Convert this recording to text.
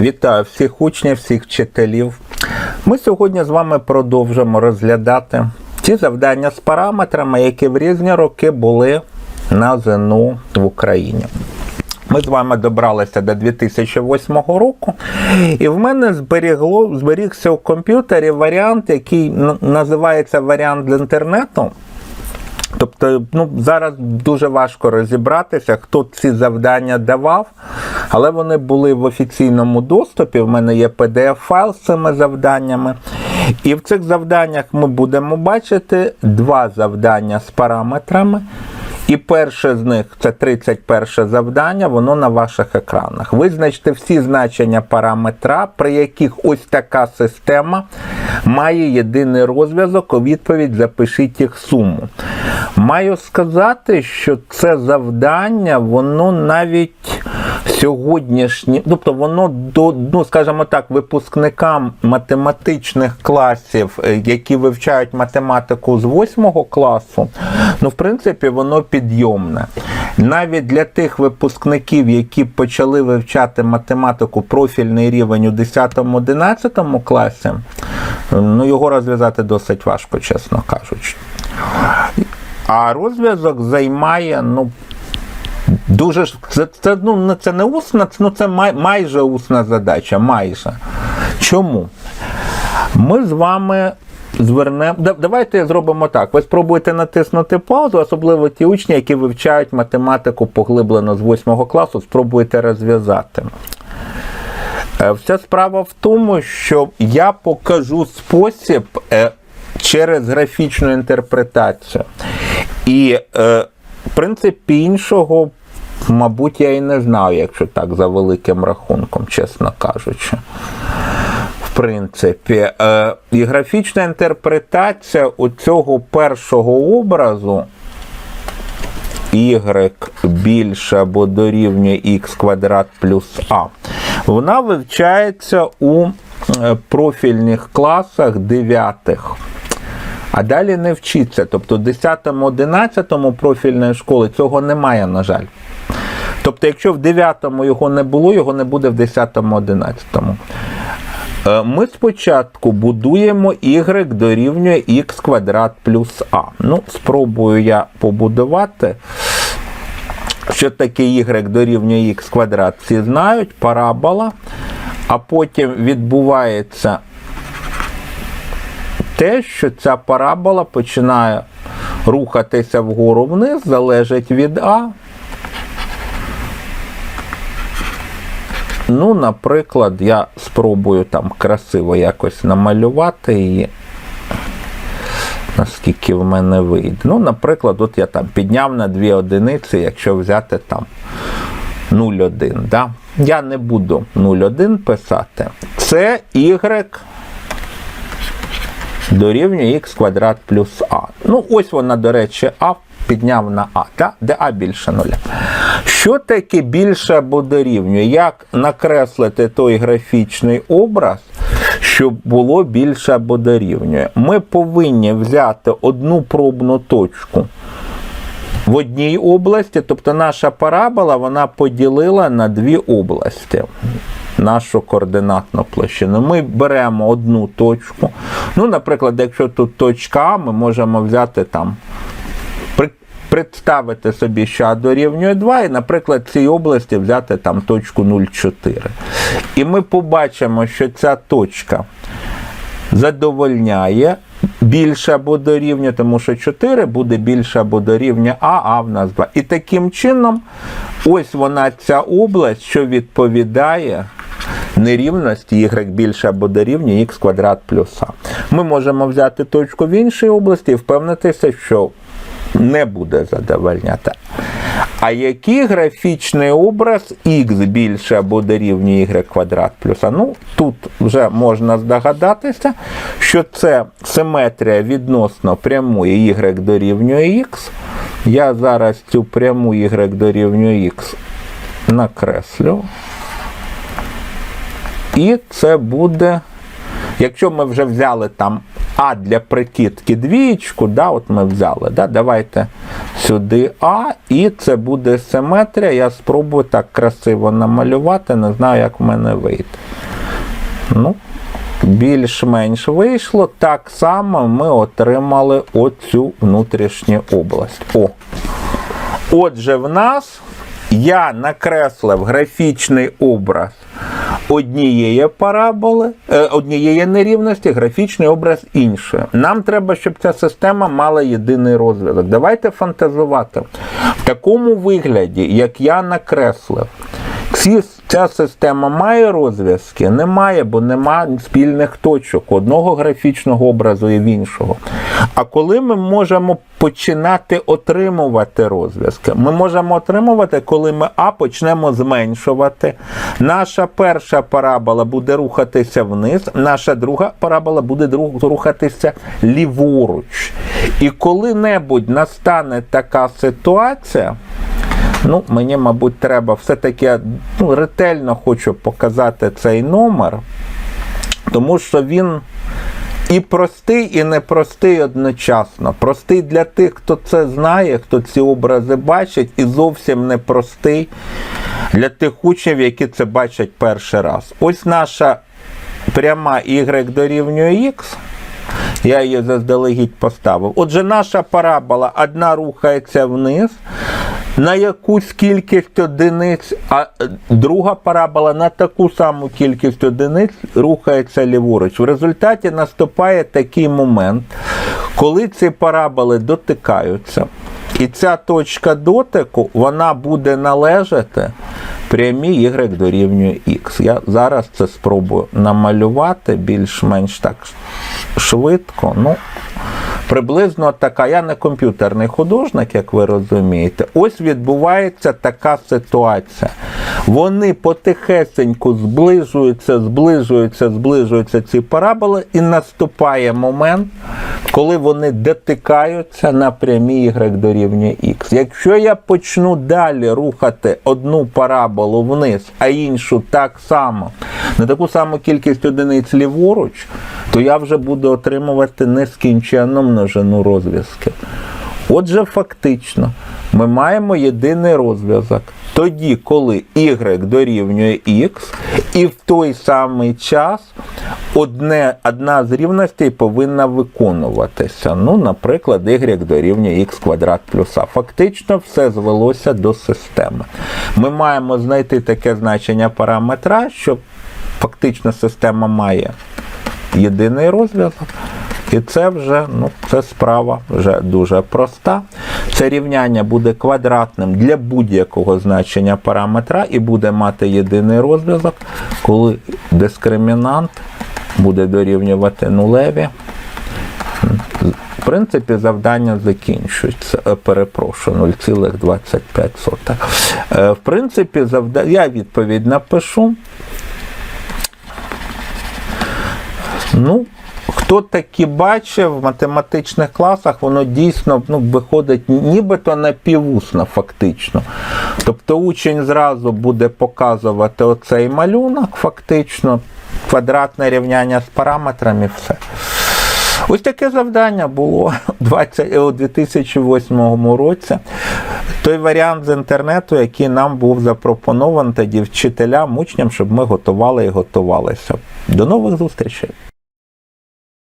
Вітаю всіх учнів, всіх вчителів. Ми сьогодні з вами продовжимо розглядати ті завдання з параметрами, які в різні роки були на ЗНО в Україні. Ми з вами добралися до 2008 року, і в мене зберігло, зберігся у комп'ютері варіант, який називається варіант з інтернету. Тобто, ну зараз дуже важко розібратися, хто ці завдання давав, але вони були в офіційному доступі. В мене є PDF-файл з цими завданнями. І в цих завданнях ми будемо бачити два завдання з параметрами. І перше з них це 31 завдання, воно на ваших екранах. Визначте всі значення параметра, при яких ось така система має єдиний розв'язок, у відповідь запишіть їх суму. Маю сказати, що це завдання, воно навіть сьогоднішнє, тобто воно до, ну скажімо так, випускникам математичних класів, е, які вивчають математику з 8 класу, ну, в принципі, воно підйомне. Навіть для тих випускників, які почали вивчати математику профільний рівень у 10-11 класі, ну його розв'язати досить важко, чесно кажучи. А розв'язок займає, ну, дуже це, це, ну, це не усна, ну це май, майже усна задача. Майже. Чому? Ми з вами звернемо. да- Давайте зробимо так. Ви спробуйте натиснути паузу, особливо ті учні, які вивчають математику поглиблено з 8 класу, спробуйте розв'язати. Е, Вся справа в тому, що я покажу спосіб е, через графічну інтерпретацію. І, е, в принципі, іншого, мабуть, я і не знаю, якщо так за великим рахунком, чесно кажучи. В принципі, е, і графічна інтерпретація у цього першого образу y більше або дорівнює x квадрат плюс а, вона вивчається у е, профільних класах 9. А далі не вчиться. Тобто в 10-11 профільної школи цього немає, на жаль. Тобто, якщо в 9-му його не було, його не буде в 10-11. Е, Ми спочатку будуємо y дорівнює x квадрат плюс а. Ну, спробую я побудувати. Що таке y дорівнює x квадрат, всі знають, парабола, а потім відбувається те, що ця парабола починає рухатися вгору вниз, залежить від А. Ну, наприклад, я спробую там красиво якось намалювати її. Наскільки в мене вийде. Ну, наприклад, от я там підняв на дві одиниці, якщо взяти там 0,1. Да? Я не буду 0,1 писати. Це y дорівнює х квадрат плюс а. Ну, ось вона, до речі, а підняв на а, та? де а більше нуля. Що таке більше або дорівнює? Як накреслити той графічний образ, щоб було більше або дорівнює? Ми повинні взяти одну пробну точку в одній області, тобто наша парабола вона поділила на дві області нашу координатну площину. Ми беремо одну точку. Ну, наприклад, якщо тут точка А, ми можемо взяти там. Представити собі, що А дорівнює 2, і, наприклад, в цій області взяти там точку 0,4. І ми побачимо, що ця точка задовольняє більше або дорівнює, тому що 4 буде більше або дорівнює А, а в нас 2. І таким чином, ось вона ця область, що відповідає нерівності y більше або дорівнює х квадрат плюс а. Ми можемо взяти точку в іншій області і впевнитися, що не буде задовольняти. А який графічний образ х більше або дорівнює y квадрат плюс а? Ну, тут вже можна здогадатися, що це симетрія відносно прямої y дорівнює х. Я зараз цю пряму y дорівнює х накреслю. І це буде, якщо ми вже взяли там А для прикидки двієчку, да, от ми взяли, да, давайте сюди А, і це буде симетрія. Я спробую так красиво намалювати, не знаю, як в мене вийде. Ну, більш-менш вийшло. Так само ми отримали оцю внутрішню область. О. Отже, в нас я накреслив графічний образ однієї параболи, е, однієї нерівності, графічний образ іншої. Нам треба, щоб ця система мала єдиний розв'язок. Давайте фантазувати. В такому вигляді, як я накреслив, ці, ця система має розв'язки? Немає, бо немає спільних точок одного графічного образу і в іншого. А коли ми можемо починати отримувати розв'язки? Ми можемо отримувати, коли ми А почнемо зменшувати. Наша перша парабола буде рухатися вниз, наша друга парабола буде рухатися ліворуч. І коли-небудь настане така ситуація. Ну, мені, мабуть, треба все-таки ну, ретельно хочу показати цей номер, тому що він і простий, і непростий одночасно. Простий для тих, хто це знає, хто ці образи бачить, і зовсім непростий для тих учнів, які це бачать перший раз. Ось наша пряма y дорівнює x. Я її заздалегідь поставив. Отже, наша парабола одна рухається вниз на якусь кількість одиниць, а е, друга парабола на таку саму кількість одиниць рухається ліворуч. В результаті наступає такий момент, коли ці параболи дотикаються. І ця точка дотику вона буде належати прямій y дорівнює x. Я зараз це спробую намалювати більш-менш так швидко. Ну, приблизно така. Я не комп'ютерний художник, як ви розумієте. Ось відбувається така ситуація. Вони потихесеньку зближуються, зближуються, зближуються ці параболи, і наступає момент, коли вони дотикаються на прямій y дорівнює x. Якщо я почну далі рухати одну параболу вниз, а іншу так само, на таку саму кількість одиниць ліворуч, то я вже буду отримувати нескінченну множину розв'язків. Отже, фактично, ми маємо єдиний розв'язок тоді, коли y дорівнює x, і в той самий час одне, одна з рівностей повинна виконуватися. Ну, наприклад, y дорівнює x квадрат плюс а. Фактично все звелося до системи. Ми маємо знайти таке значення параметра, що фактично система має єдиний розв'язок. І це вже ну, це справа вже дуже проста. Це рівняння буде квадратним для будь-якого значення параметра і буде мати єдиний розв'язок, коли дискримінант буде дорівнювати нулеві. В принципі, завдання закінчується. Е, Перепрошую, 0,25. Е, В принципі, завдання, я відповідь напишу. Ну, хто таки бачив в математичних класах, воно дійсно ну, виходить нібито напівусно, фактично. Тобто учень зразу буде показувати оцей малюнок, фактично, квадратне рівняння з параметрами, все. Ось таке завдання було у 20 у 2008 році. Той варіант з інтернету, який нам був запропонований тоді вчителям, учням, щоб ми готували і готувалися. До нових зустрічей!